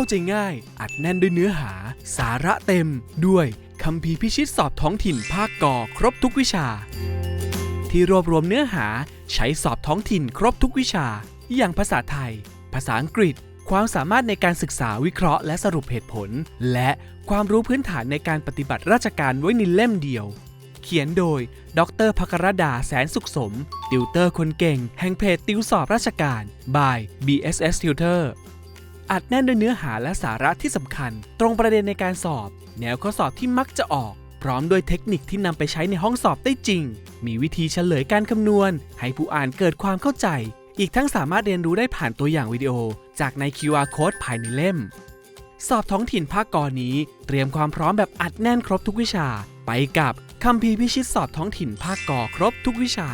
าใจง่าย อัดแน่นด้วยเนื้อหา สาระเต็ม ด้วยคัมภีพิชิตสอบท้องถิ่นภาคกอครบทุกวิชา ที่รวบรวมเนื้อหาใช้สอบท้องถิ่นครบทุกวิชา อย่างภาษาไทย ภาษาอังกฤษ ความสามารถในการศึกษาวิเคราะห์และสรุปเหตุผล และความรู้พื้นฐานในการปฏิบัติราชการไว้ในเล่มเดียว เขียนโดย ดรภครดาแสนสุขสม ติวเตอร์คนเก่ง แห่งเพจติวสอบราชการ by BSS Tutor อัดแน่นด้วยเนื้อหาและสาระที่สำคัญ ตรงประเด็นในการสอบ แนวข้อสอบที่มักจะออก พร้อมด้วยเทคนิคที่นำไปใช้ในห้องสอบได้จริง มีวิธีเฉลยการคำนวณ ให้ผู้อ่านเกิดความเข้าใจ อีกทั้งสามารถเรียนรู้ได้ผ่านตัวอย่างวิดีโอ จากใน QR Code ภายในเล่ม สอบท้องถิ่นภาคกอนี้ เตรียมความพร้อมแบบอัดแน่นครบทุกวิชา ไปกับคัมภีพิชิตสอบท้องถิ่นภาคกอครบทุกวิชา